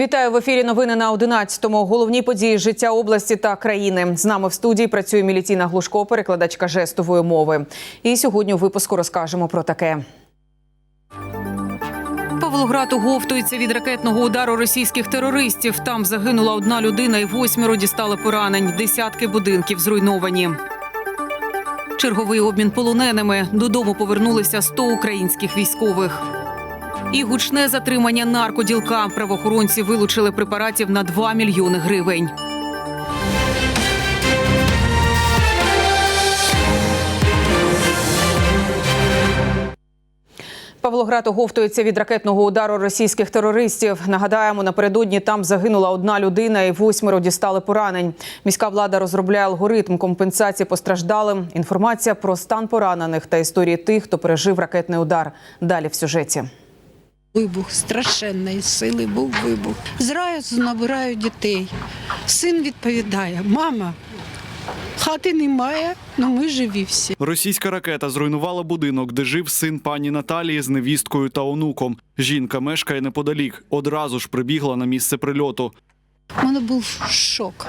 Вітаю в ефірі. Новини на 11-му. Головні події життя області та країни. З нами в студії працює Мілітіна Глушко, перекладачка жестової мови. І сьогодні у випуску розкажемо про таке. Павлоград оговтується від ракетного удару російських терористів. Там загинула одна людина і восьмеро дістали поранень. Десятки будинків зруйновані. Черговий обмін полоненими. Додому повернулися 100 українських військових. І гучне затримання наркоділка. Правоохоронці вилучили препаратів на 2 мільйони гривень. Павлоград оговтується від ракетного удару російських терористів. Нагадаємо, напередодні там загинула одна людина і восьмеро дістали поранень. Міська влада розробляє алгоритм компенсації постраждалим. Інформація про стан поранених та історії тих, хто пережив ракетний удар. Далі в сюжеті. Вибух страшенної сили був вибух. Зразу набираю дітей. Син відповідає: мама, хати немає, але ми живі всі. Російська ракета зруйнувала будинок, де жив син пані Наталії з невісткою та онуком. Жінка мешкає неподалік. Одразу ж прибігла на місце прильоту. У мене був шок.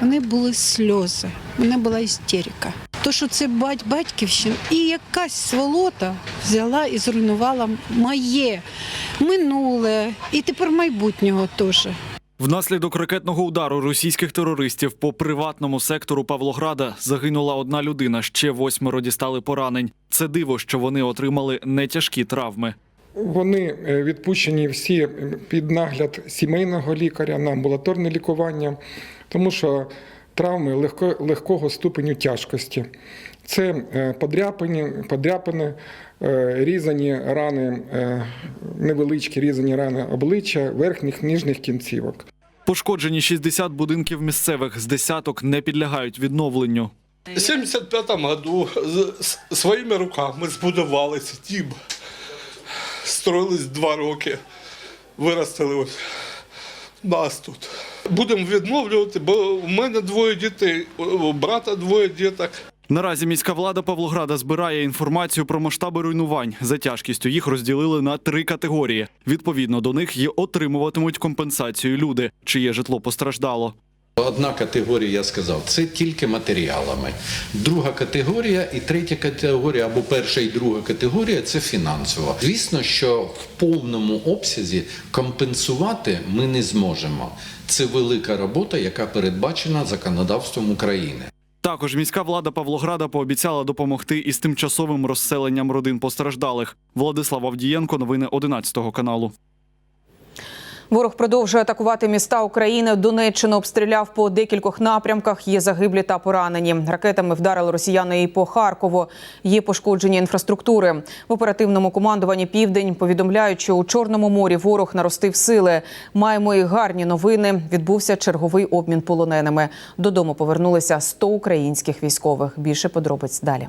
У мене були сльози, у мене була істерика. То, що це бать батьківщина, і якась сволота взяла і зруйнувала моє минуле, і тепер майбутнього теж. Внаслідок ракетного удару російських терористів по приватному сектору Павлограда загинула одна людина. Ще восьмеро дістали поранень. Це диво, що вони отримали не тяжкі травми. Вони е, відпущені всі під нагляд сімейного лікаря на амбулаторне лікування, тому що травми легко, легкого ступеню тяжкості. Це е, подряпини, подряпини, е, різані рани, е, невеличкі різані рани обличчя, верхніх ніжних кінцівок. Пошкоджені 60 будинків місцевих з десяток не підлягають відновленню. У 75-му году своїми руками збудували ці дім. Строїлись два роки. Виростили ось нас тут. Будемо відновлювати, бо в мене двоє дітей, у брата двоє діток. Наразі міська влада Павлограда збирає інформацію про масштаби руйнувань. За тяжкістю їх розділили на три категорії. Відповідно до них і отримуватимуть компенсацію люди, чиє житло постраждало. Одна категорія, я сказав, це тільки матеріалами. Друга категорія і третя категорія, або перша і друга категорія це фінансова. Звісно, що в повному обсязі компенсувати ми не зможемо. Це велика робота, яка передбачена законодавством України. Також міська влада Павлограда пообіцяла допомогти із тимчасовим розселенням родин постраждалих. Владислав Авдієнко, новини 11 каналу. Ворог продовжує атакувати міста України. Донеччину обстріляв по декількох напрямках. Є загиблі та поранені. Ракетами вдарили росіяни і по Харкову. Є пошкодження інфраструктури. В оперативному командуванні Південь повідомляють, що у Чорному морі ворог наростив сили. Маємо і гарні новини. Відбувся черговий обмін полоненими. Додому повернулися 100 українських військових. Більше подробиць далі.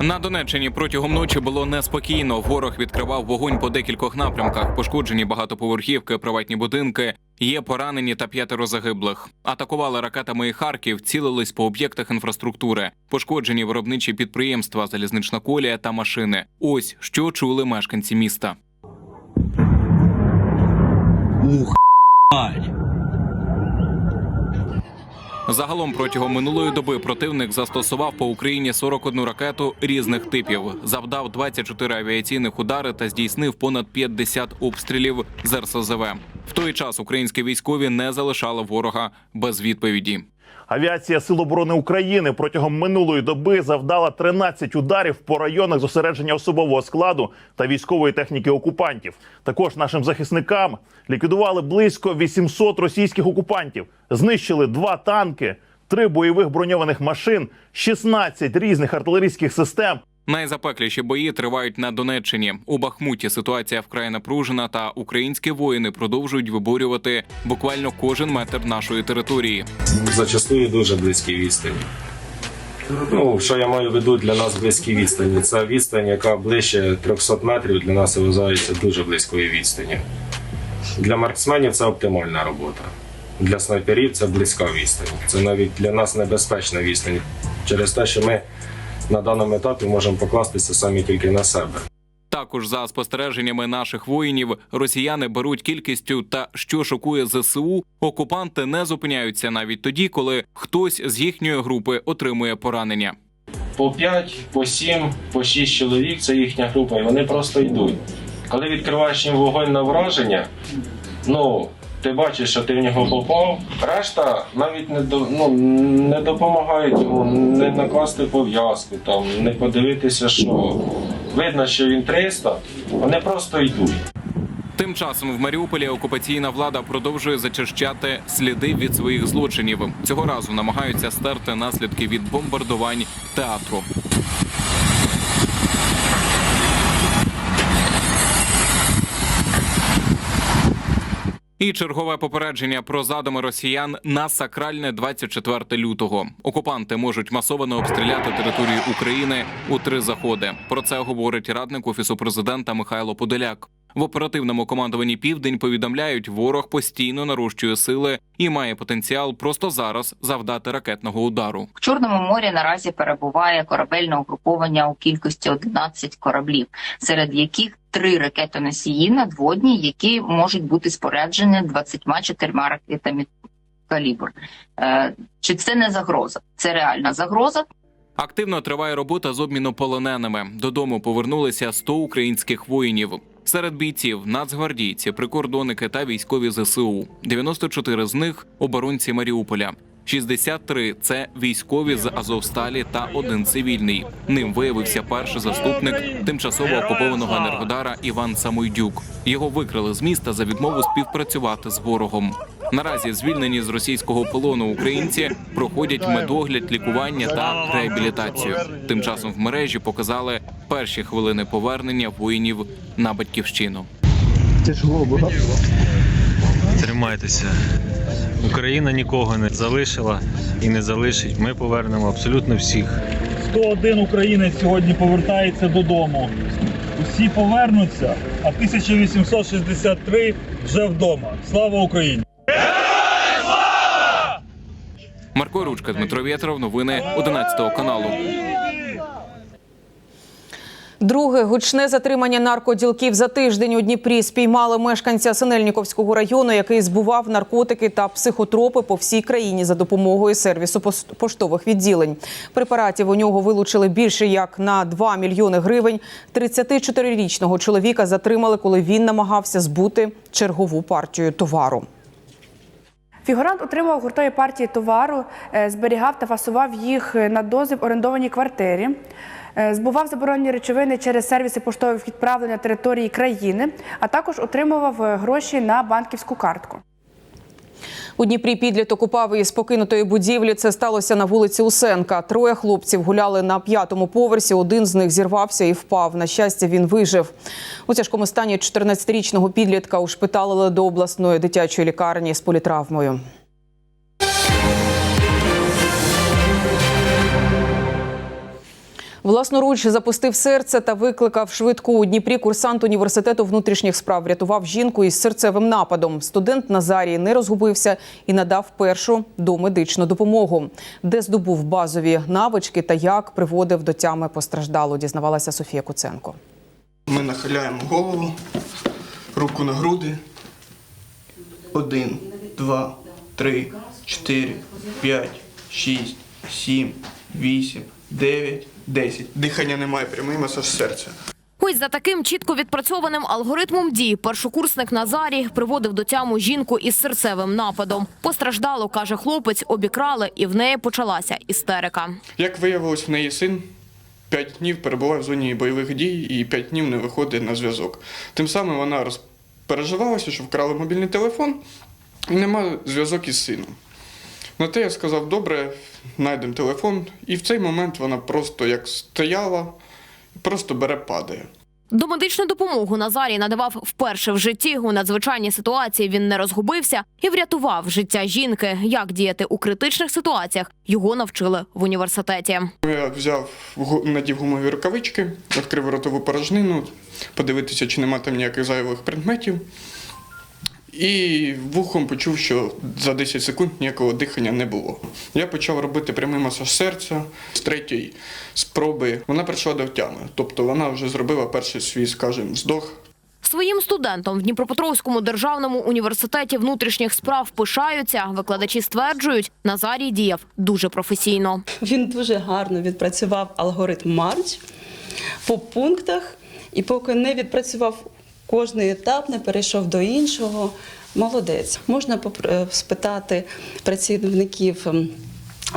На Донеччині протягом ночі було неспокійно. Ворог відкривав вогонь по декількох напрямках. Пошкоджені багатоповерхівки, приватні будинки. Є поранені та п'ятеро загиблих. Атакували ракетами і Харків, цілились по об'єктах інфраструктури. Пошкоджені виробничі підприємства, залізнична колія та машини. Ось що чули мешканці міста. Загалом протягом минулої доби противник застосував по Україні 41 ракету різних типів, завдав 24 авіаційних удари та здійснив понад 50 обстрілів з РСЗВ. В той час українські військові не залишали ворога без відповіді. Авіація Сил оборони України протягом минулої доби завдала 13 ударів по районах зосередження особового складу та військової техніки окупантів. Також нашим захисникам ліквідували близько 800 російських окупантів, знищили два танки, три бойових броньованих машин, 16 різних артилерійських систем. Найзапекліші бої тривають на Донеччині. У Бахмуті ситуація вкрай напружена, та українські воїни продовжують виборювати буквально кожен метр нашої території. зачастую дуже близькі відстані. Ну, що я маю в виду для нас близькі відстані? Це відстань, яка ближче 300 метрів для нас вважається дуже близькою відстані. Для марксменів це оптимальна робота. Для снайперів це близька відстань. Це навіть для нас небезпечна відстань через те, що ми на даному етапі можемо покластися самі тільки на себе. Також за спостереженнями наших воїнів, росіяни беруть кількістю та що шокує ЗСУ, окупанти не зупиняються навіть тоді, коли хтось з їхньої групи отримує поранення. По 5, по 7, по 6 чоловік це їхня група, і вони просто йдуть. Коли відкриваєш їм вогонь на враження, ну. Ти бачиш, що ти в нього попав. Решта навіть не до ну не допомагають йому не накласти пов'язку, там не подивитися, що видно, що він 300, вони просто йдуть. Тим часом в Маріуполі окупаційна влада продовжує зачищати сліди від своїх злочинів. Цього разу намагаються стерти наслідки від бомбардувань театру. І чергове попередження про задуми росіян на сакральне 24 лютого. Окупанти можуть масово обстріляти територію України у три заходи. Про це говорить радник офісу президента Михайло Подоляк. В оперативному командуванні Південь повідомляють, ворог постійно нарощує сили і має потенціал просто зараз завдати ракетного удару. В Чорному морі наразі перебуває корабельне угруповання у кількості 11 кораблів, серед яких три ракетоносії надводні, які можуть бути споряджені 24 ракетами калібр. Е, чи це не загроза? Це реальна загроза. Активно триває робота з обміну полоненими. Додому повернулися 100 українських воїнів. Серед бійців нацгвардійці, прикордонники та військові ЗСУ. 94 з них оборонці Маріуполя. 63 – це військові з Азовсталі та один цивільний. Ним виявився перший заступник тимчасово окупованого енергодара Іван Самойдюк. Його викрили з міста за відмову співпрацювати з ворогом. Наразі звільнені з російського полону українці проходять медогляд, лікування та реабілітацію. Тим часом в мережі показали перші хвилини повернення воїнів на батьківщину. Тримайтеся. Україна нікого не залишила і не залишить. Ми повернемо абсолютно всіх. 101 українець сьогодні повертається додому. Усі повернуться, а 1863 вже вдома. Слава Україні! Марко Ручка, Дмитро Вєтров, новини 11 каналу. Друге гучне затримання наркоділків за тиждень у Дніпрі спіймали мешканця Синельніковського району, який збував наркотики та психотропи по всій країні за допомогою сервісу поштових відділень. Препаратів у нього вилучили більше як на 2 мільйони гривень. 34-річного чоловіка затримали, коли він намагався збути чергову партію товару. Фігурант отримав гуртові партії товару, е, зберігав та фасував їх на дозвіл орендованій квартирі, е, збував заборонені речовини через сервіси поштових відправлень на території країни, а також отримував е, гроші на банківську картку. У Дніпрі підліток упав із покинутої будівлі. Це сталося на вулиці Усенка. Троє хлопців гуляли на п'ятому поверсі. Один з них зірвався і впав. На щастя, він вижив. У тяжкому стані 14-річного підлітка ушпиталили до обласної дитячої лікарні з політравмою. Власноруч запустив серце та викликав швидку у Дніпрі. Курсант університету внутрішніх справ врятував жінку із серцевим нападом. Студент Назарій не розгубився і надав першу домедичну допомогу, де здобув базові навички та як приводив до тями постраждалу. Дізнавалася Софія Куценко. Ми нахиляємо голову, руку на груди. Один, два, три, чотири, п'ять, шість, сім, вісім, дев'ять, десять. Дихання немає, прямий масаж серця. Ось за таким чітко відпрацьованим алгоритмом дій першокурсник Назарій приводив до тяму жінку із серцевим нападом. Постраждало, каже хлопець, обікрали, і в неї почалася істерика. Як виявилось, в неї син п'ять днів перебуває в зоні бойових дій і п'ять днів не виходить на зв'язок. Тим самим вона розпереживалася, що вкрали мобільний телефон і нема зв'язок із сином. На те я сказав, добре, знайдемо телефон. І в цей момент вона просто як стояла, просто бере, падає. Домедичну допомогу Назарій надавав вперше в житті. У надзвичайній ситуації він не розгубився і врятував життя жінки. Як діяти у критичних ситуаціях його навчили в університеті. Я взяв, надів гумові рукавички, відкрив ротову порожнину, подивитися, чи нема там ніяких зайвих предметів. І вухом почув, що за 10 секунд ніякого дихання не було. Я почав робити прямий масаж серця з третьої спроби. Вона прийшла до тями, тобто вона вже зробила перший свій, скажімо, здох. Своїм студентом в Дніпропетровському державному університеті внутрішніх справ пишаються. Викладачі стверджують, Назарій діяв дуже професійно. Він дуже гарно відпрацював алгоритм Марч по пунктах, і поки не відпрацював кожний етап, не перейшов до іншого. Молодець. Можна е, спитати працівників ем,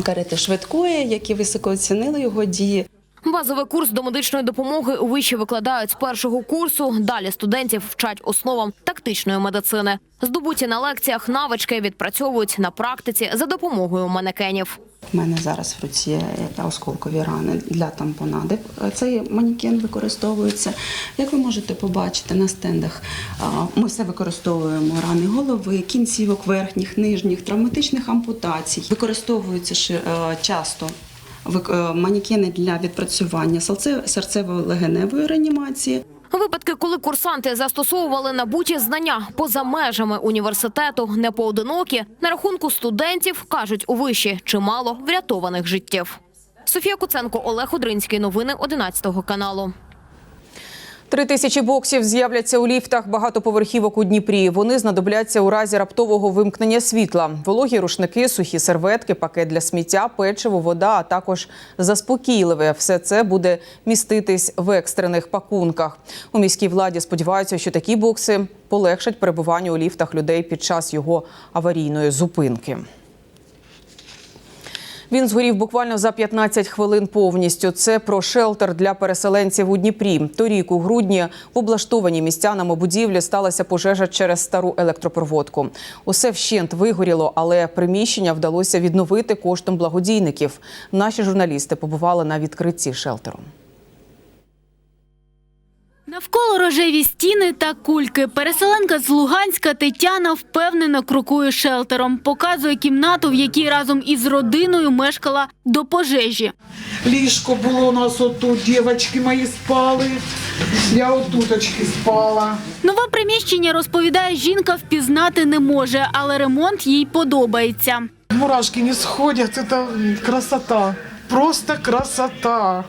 карети швидкої, які високо оцінили його дії. Базовий курс до медичної допомоги у виші викладають з першого курсу. Далі студентів вчать основам тактичної медицини. Здобуті на лекціях навички відпрацьовують на практиці за допомогою манекенів. У мене зараз в руці е, осколкові рани для тампонади. Цей манікен використовується. Як ви можете побачити на стендах, ми все використовуємо рани голови, кінцівок верхніх, нижніх, травматичних ампутацій. Використовуються е, часто е, для відпрацювання серце- серцево-легеневої реанімації. Випадки, коли курсанти застосовували набуті знання поза межами університету, не поодинокі. На рахунку студентів кажуть у виші чимало врятованих життів. Софія Куценко, Олег Одринський. Новини 11 каналу. Три тисячі боксів з'являться у ліфтах багатоповерхівок у Дніпрі. Вони знадобляться у разі раптового вимкнення світла. Вологі рушники, сухі серветки, пакет для сміття, печиво, вода, а також заспокійливе. Все це буде міститись в екстрених пакунках. У міській владі сподіваються, що такі бокси полегшать перебування у ліфтах людей під час його аварійної зупинки. Він згорів буквально за 15 хвилин повністю. Це про шелтер для переселенців у Дніпрі. Торік у грудні в облаштованій містянами будівлі сталася пожежа через стару електропроводку. Усе вщент вигоріло, але приміщення вдалося відновити коштом благодійників. Наші журналісти побували на відкритті шелтеру. Навколо рожеві стіни та кульки. Переселенка з Луганська Тетяна впевнено крокує шелтером. Показує кімнату, в якій разом із родиною мешкала до пожежі. Ліжко було у нас отут, дівчатки мої спали. Я отуточки спала. Нове приміщення, розповідає жінка, впізнати не може, але ремонт їй подобається. Мурашки не сходят, это красота. Просто красота.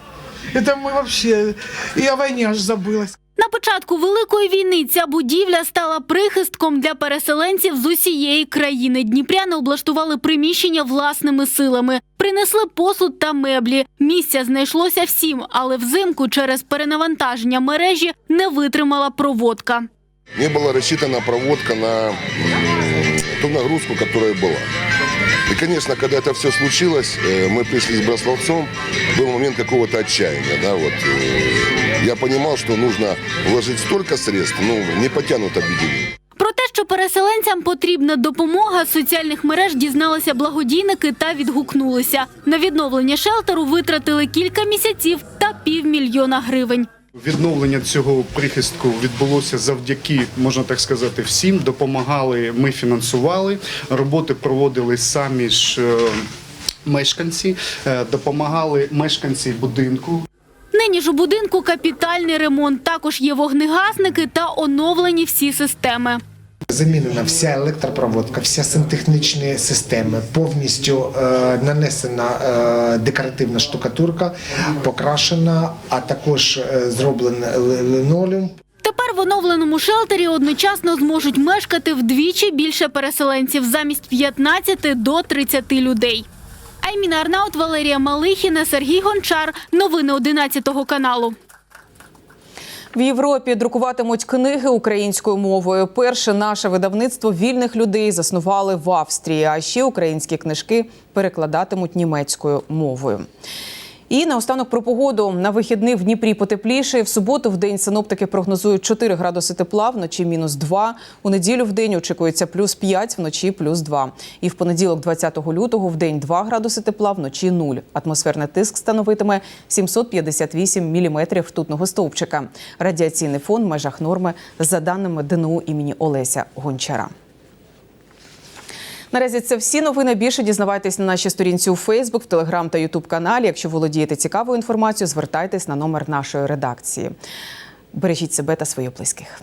Это мы вообще и о войне аж забылась. На початку Великої війни ця будівля стала прихистком для переселенців з усієї країни. Дніпряни облаштували приміщення власними силами, принесли посуд та меблі. Місця знайшлося всім, але взимку через перенавантаження мережі не витримала проводка. Не была рассчитана проводка на м, ту нагрузку, которая была. И, конечно, когда это все случилось, э, мы пришли с Брасловцом, был момент какого-то отчаяния. Да, вот, э, я понимал, что нужно вложить столько средств, ну, не потянут объединение. Про те, що переселенцям потрібна допомога, з соціальних мереж дізналися благодійники та відгукнулися. На відновлення шелтеру витратили кілька місяців та півмільйона гривень. Відновлення цього прихистку відбулося завдяки, можна так сказати, всім. Допомагали, ми фінансували. Роботи проводили самі ж е, мешканці, е, допомагали мешканці будинку. Нині ж у будинку капітальний ремонт. Також є вогнегасники та оновлені всі системи. Замінена вся електропроводка, вся сантехнічні системи, повністю е, нанесена е, декоративна штукатурка, покрашена, а також е, зроблений ли- лінолеум. Тепер в оновленому шелтері одночасно зможуть мешкати вдвічі більше переселенців замість 15 до 30 людей. Айміна Арнаут, Валерія Малихіна, Сергій Гончар. Новини 11 каналу. В Європі друкуватимуть книги українською мовою. Перше наше видавництво вільних людей заснували в Австрії. А ще українські книжки перекладатимуть німецькою мовою. І наостанок про погоду. На вихідних в Дніпрі потепліше. В суботу в день синоптики прогнозують 4 градуси тепла, вночі мінус 2. У неділю в день очікується плюс 5, вночі плюс 2. І в понеділок, 20 лютого, в день 2 градуси тепла, вночі 0. Атмосферний тиск становитиме 758 міліметрів ртутного стовпчика. Радіаційний фон в межах норми за даними ДНУ імені Олеся Гончара. Наразі це всі новини. Більше дізнавайтесь на нашій сторінці у Фейсбук, Телеграм та Ютуб каналі. Якщо володієте цікавою інформацією, звертайтесь на номер нашої редакції. Бережіть себе та своїх близьких.